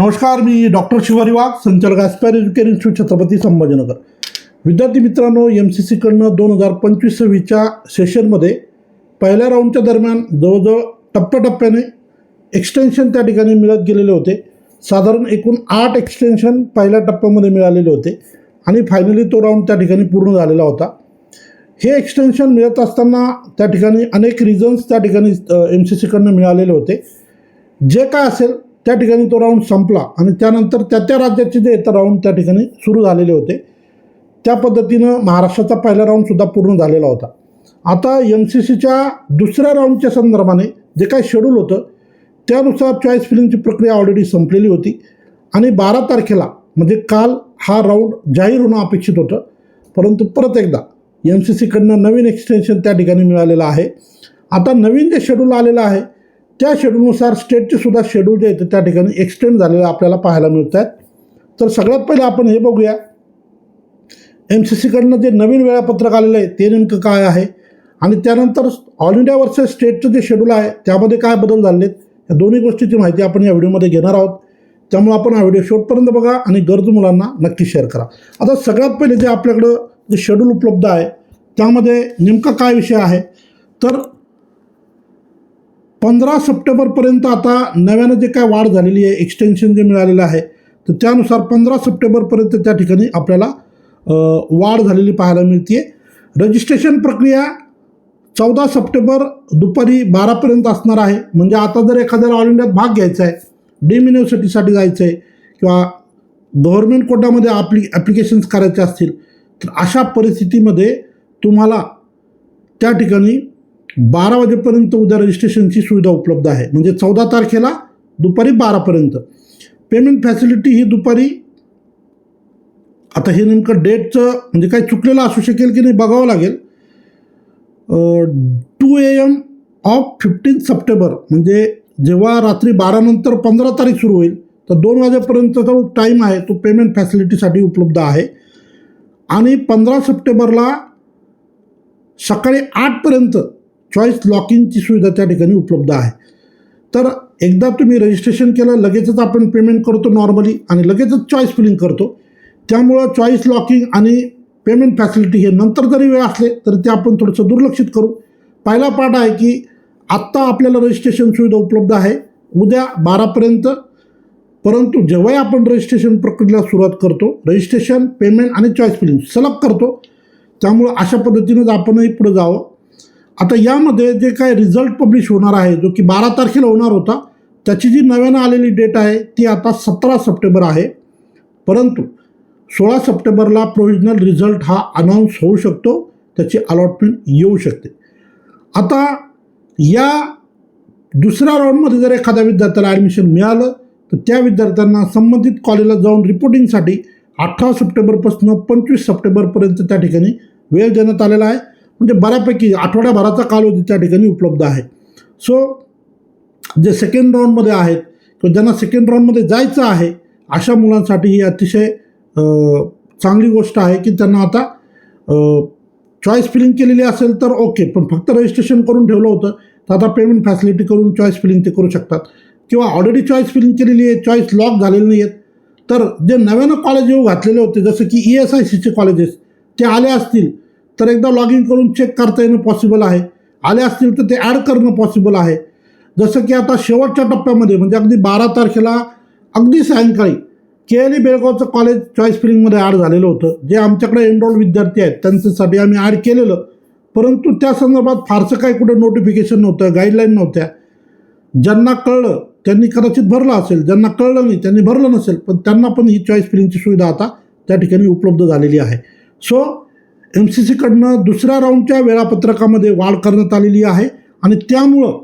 नमस्कार मी डॉक्टर शिवारी वाघ संचालक aspire education institute Chhatrapati Sambhajinagar. विद्यार्थी मित्रांनो एम सी सीकडनं दोन हजार पंचवीस सव्वीसच्या सेशनमध्ये पहिल्या राऊंडच्या दरम्यान जवळजवळ टप्प्याटप्प्याने एक्सटेन्शन त्या ठिकाणी मिळत गेलेले होते. साधारण एकूण आठ एक्सटेन्शन पहिल्या टप्प्यामध्ये मिळालेले होते आणि फायनली तो राऊंड त्या ठिकाणी पूर्ण झालेला होता. हे एक्सटेन्शन मिळत असताना त्या ठिकाणी अनेक रिझन्स त्या ठिकाणी एम सी सीकडनं मिळालेले होते. जे काय असेल त्या ठिकाणी तो राऊंड संपला. आणि त्यानंतर त्या त्या राज्याचे जे इतर राऊंड त्या ठिकाणी सुरू झालेले होते त्या पद्धतीनं महाराष्ट्राचा पहिला राऊंडसुद्धा पूर्ण झालेला होता. आता एम सी सीच्या दुसऱ्या राऊंडच्या संदर्भाने जे काही शेड्यूल होतं त्यानुसार चॉईस फिलिंगची प्रक्रिया ऑलरेडी संपलेली होती. आणि बारा तारखेला म्हणजे काल हा राऊंड जाहीर होणं अपेक्षित होतं. परंतु परत एकदा एम सी सीकडनं नवीन एक्सटेन्शन त्या ठिकाणी मिळालेलं आहे. आता नवीन जे शेड्यूल आलेलं आहे त्या शेड्यूलनुसार स्टेटचे सुद्धा शेड्यूल जे आहेत त्या ठिकाणी एक्सटेंड झालेले आपल्याला पाहायला मिळत आहेत तर सगळ्यात पहिले आपण हे बघूया. एम सी सीकडनं जे नवीन वेळापत्रक आलेलं आहे ते नेमकं काय आहे? आणि त्यानंतर ऑल इंडिया वर्सेस स्टेटचं जे शेड्यूल आहे त्यामध्ये काय बदल झाले आहेत? या दोन्ही गोष्टीची माहिती आपण या व्हिडिओमध्ये घेणार आहोत. त्यामुळे आपण हा व्हिडिओ शेवटपर्यंत बघा आणि गरजू मुलांना नक्की शेअर करा. आता सगळ्यात पहिले जे आपल्याकडं जे शेड्यूल उपलब्ध आहे त्यामध्ये नेमका काय विषय आहे? तर पंधरा सप्टेंबरपर्यंत आता नव्यानं जे काय वाढ झालेली आहे एक्सटेन्शन जे मिळालेलं आहे तर त्यानुसार पंधरा सप्टेंबरपर्यंत त्या ठिकाणी आपल्याला वाढ झालेली पाहायला मिळते रजिस्ट्रेशन प्रक्रिया चौदा सप्टेंबर दुपारी बारापर्यंत असणार आहे. म्हणजे आता जर एखाद्याला ऑल इंडियात भाग घ्यायचा आहे डीम युनिव्हर्सिटीसाठी जायचं आहे किंवा गव्हर्मेंट कोटामध्ये आपली ॲप्लिकेशन्स करायचे असतील तर अशा परिस्थितीमध्ये तुम्हाला त्या ठिकाणी बारा वाजेपर्यंत उद्या रजिस्ट्रेशनची सुविधा उपलब्ध आहे. म्हणजे चौदा तारखेला दुपारी बारापर्यंत. पेमेंट फॅसिलिटी ही दुपारी आता हे नेमकं डेटचं म्हणजे काही चुकलेलं असू शकेल की नाही बघावं लागेल. Two A M of fifteen September म्हणजे जेव्हा रात्री बारानंतर पंधरा तारीख सुरू होईल तर दोन वाजेपर्यंतचा जो टाईम आहे तो पेमेंट फॅसिलिटीसाठी उपलब्ध आहे. आणि पंधरा सप्टेंबरला सकाळी आठपर्यंत चॉईस लॉकिंगची सुविधा त्या ठिकाणी उपलब्ध आहे. तर एकदा तुम्ही रजिस्ट्रेशन केलं लगेचच आपण पेमेंट करतो नॉर्मली आणि लगेचच चॉईस फिलिंग करतो. त्यामुळं चॉईस लॉकिंग आणि पेमेंट फॅसिलिटी हे नंतर जरी वेळ असले तर ते आपण थोडंसं दुर्लक्षित करू. पहिला पाठ आहे की आत्ता आपल्याला रजिस्ट्रेशन सुविधा उपलब्ध आहे. उद्या बारापर्यंत परंतु जेव्हाही आपण रजिस्ट्रेशन प्रक्रियेला सुरुवात करतो रजिस्ट्रेशन पेमेंट आणि चॉईस फिलिंग सलग करतो. त्यामुळं अशा पद्धतीनंच आपणही पुढे जावं. आता यामध्ये जे काय रिझल्ट पब्लिश होणार आहे जो की बारा तारखेला होणार होता त्याची जी नव्यानं आलेली डेट आहे ती आता सतरा सप्टेंबर आहे. परंतु सोळा सप्टेंबरला प्रोव्हिजनल रिझल्ट हा अनाऊन्स होऊ शकतो त्याची अलॉटमेंट येऊ शकते. आता या दुसऱ्या राऊंडमध्ये जर एखाद्या विद्यार्थ्याला ॲडमिशन मिळालं तर त्या विद्यार्थ्यांना संबंधित कॉलेजला जाऊन रिपोर्टिंगसाठी अठरा सप्टेंबरपासून पंचवीस सप्टेंबरपर्यंत त्या ठिकाणी वेळ देण्यात आलेला आहे. म्हणजे बऱ्यापैकी आठवड्याभराचा कालावधी त्या ठिकाणी उपलब्ध आहे. सो जे सेकंड राऊंडमध्ये आहेत किंवा ज्यांना सेकंड राऊंडमध्ये जायचं आहे अशा मुलांसाठी ही अतिशय चांगली गोष्ट आहे की त्यांना आता चॉईस फिलिंग केलेली असेल तर ओके पण फक्त रजिस्ट्रेशन करून ठेवलं होतं तर आता पेमेंट फॅसिलिटी करून चॉईस फिलिंग ते करू शकतात. किंवा ऑलरेडी चॉईस फिलिंग केलेली आहे चॉईस लॉक झालेले नाही आहेत तर जे नव्यानं कॉलेज येऊ घातलेले होते जसं की ई एस आय सीचे कॉलेजेस ते आले असतील तर एकदा लॉग इन करून चेक करता येणं पॉसिबल आहे. आले असतील तर ते ॲड करणं पॉसिबल आहे. जसं की आता शेवटच्या टप्प्यामध्ये म्हणजे अगदी बारा तारखेला अगदी सायंकाळी के एल ई बेळगावचं कॉलेज चॉईस फिलिंगमध्ये ॲड झालेलं होतं. जे आमच्याकडे एनरोल्ड विद्यार्थी आहेत त्यांच्यासाठी आम्ही ॲड केलेलं. परंतु त्या संदर्भात फारसं काही कुठे नोटिफिकेशन नव्हतं गाईडलाईन नव्हत्या. ज्यांना कळलं त्यांनी कदाचित भरलं असेल. ज्यांना कळलं नाही त्यांनी भरलं नसेल. पण त्यांना पण ही चॉईस फिलिंगची सुविधा आता त्या ठिकाणी उपलब्ध झालेली आहे. सो एम सी सीकडनं दुसऱ्या राऊंडच्या वेळापत्रकामध्ये वाढ करण्यात आलेली आहे. आणि त्यामुळं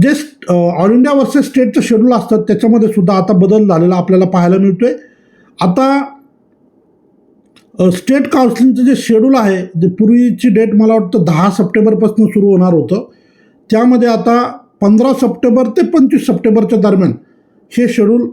जे स्ट- ऑल इंडिया वर्सेस स्टेटचं शेड्यूल असतं त्याच्यामध्ये सुद्धा आता बदल झालेला आपल्याला पाहायला मिळतो आहे आता स्टेट काउन्सिलिंगचं जे शेड्यूल आहे जे पूर्वीची डेट मला वाटतं दहा सप्टेंबरपासून सुरू होणार होतं. त्यामध्ये आता पंधरा सप्टेंबर ते पंचवीस सप्टेंबरच्या दरम्यान हे शेड्यूल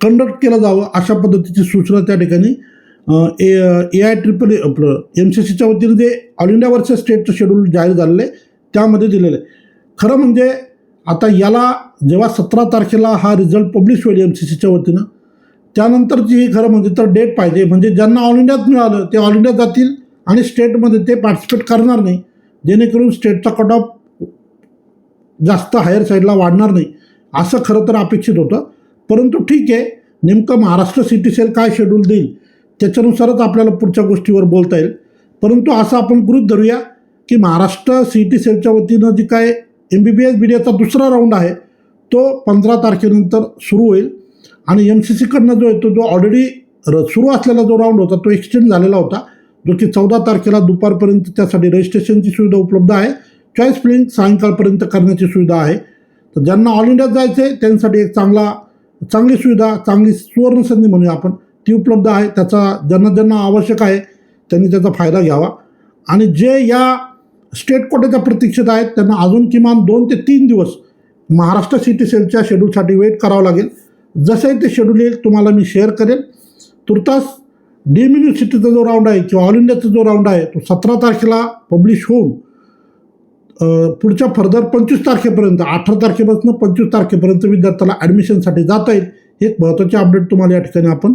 कंडक्ट केलं जावं अशा पद्धतीची सूचना त्या ठिकाणी ए ए आय ट्रिपल ए आपलं एम सी सीच्या वतीनं जे ऑल इंडिया वर्सेस स्टेटचं शेड्यूल जाहीर झालेलं आहे त्यामध्ये दिलेलं आहे. खरं म्हणजे आता याला जेव्हा सतरा तारखेला हा रिझल्ट पब्लिश होईल एम सी सीच्या वतीनं त्यानंतरची ही खरं म्हणजे तर डेट पाहिजे म्हणजे ज्यांना ऑल इंडियात मिळालं ते ऑल इंडियात जातील आणि स्टेटमध्ये ते पार्टिसिपेट करणार नाही जेणेकरून स्टेटचा कट ऑफ जास्त हायर साईडला वाढणार नाही असं खरं तर अपेक्षित होतं. परंतु ठीक आहे नेमकं महाराष्ट्र सिटी सेल काय शेड्यूल देईल? त्याच्यानुसारच आपल्याला पुढच्या गोष्टीवर बोलता येईल. परंतु असं आपण गृहित धरूया की महाराष्ट्र सी टी सेलच्या वतीनं जी काय एम बी बी एस बी डीचा दुसरा राऊंड आहे तो पंधरा तारखेनंतर सुरू होईल. आणि एम सी सीकडनं जो येतो जो ऑलरेडी र सुरू असलेला जो राऊंड होता तो एक्सटेंड झालेला होता जो की चौदा तारखेला दुपारपर्यंत त्यासाठी रजिस्ट्रेशनची सुविधा उपलब्ध आहे. चॉईस फिलिंग सायंकाळपर्यंत करण्याची सुविधा आहे. तर ज्यांना ऑल इंडियात जायचं आहे त्यांच्यासाठी एक चांगला चांगली सुविधा चांगली सुवर्णसंधी म्हणूया आपण. ती उपलब्ध आहे त्याचा ज्यांना ज्यांना आवश्यक आहे त्यांनी त्याचा फायदा घ्यावा. आणि जे या स्टेट कोट्याच्या प्रतीक्षेत आहेत त्यांना अजून किमान दोन ते तीन दिवस महाराष्ट्र सिटी सेलच्या शेड्यूलसाठी वेट करावं लागेल. जसंही ते शेड्यूल येईल तुम्हाला मी शेअर करेल तुर्तास डीम युनिव्हर्सिटीचा जो राऊंड आहे किंवा ऑल इंडियाचा जो राऊंड आहे तो सतरा तारखेला पब्लिश होऊन पुढच्या फर्दर पंचवीस तारखेपर्यंत अठरा तारखेपासून पंचवीस तारखेपर्यंत विद्यार्थ्याला ॲडमिशनसाठी जाता येईल. हे एक महत्त्वाचे अपडेट तुम्हाला या ठिकाणी आपण